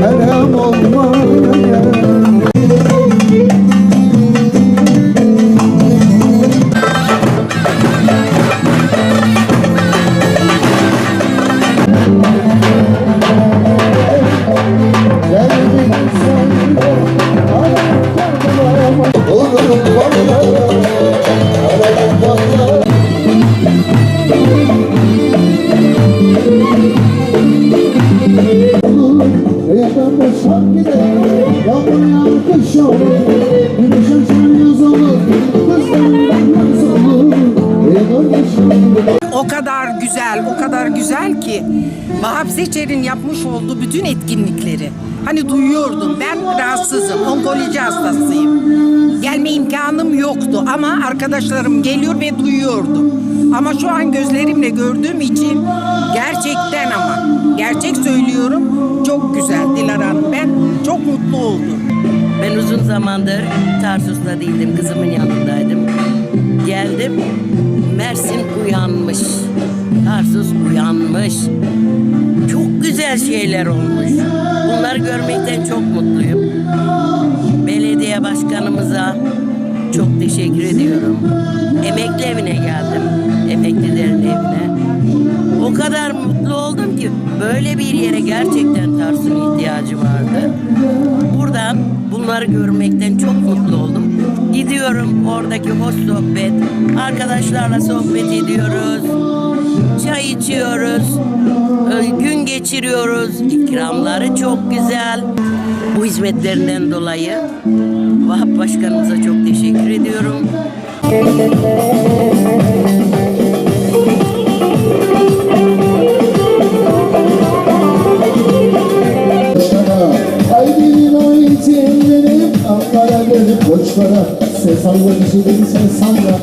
merhem olmaz. Yakan boşak gider Yağmur yağar kış olur Güneş açar yaz yaz olur O kadar güzel, o kadar güzel ki Vahap Seçer'in yapmış olduğu bütün etkinlikleri hani duyuyordum. Ben rahatsızım, onkoloji hastasıyım. Gelme imkanım yoktu ama arkadaşlarım geliyor ve duyuyordum. Ama şu an gözlerimle gördüğüm için gerçekten ama gerçek söylüyorum çok güzel Dilara Hanım. Ben çok mutlu oldum. Ben uzun zamandır Tarsus'ta değildim, kızımın yanındaydım. Geldim, Mersin uyanmış. Tarsus uyanmış. Çok güzel şeyler olmuş. Bunları görmekten çok mutluyum. Belediye başkanımıza çok teşekkür ediyorum. Emekli evine geldim. Emeklilerin evine. O kadar mutlu oldum ki böyle bir yere gerçekten Tarsus'un ihtiyacı vardı. Buradan bunları görmekten çok mutlu oldum. Gidiyorum oradaki hoş sohbet, arkadaşlarla sohbet ediyoruz. Çay içiyoruz, gün geçiriyoruz. İkramları çok güzel. Bu hizmetlerinden dolayı Vahap Başkanımıza çok teşekkür ediyorum. Koçlara Ses alma bir şey ses salla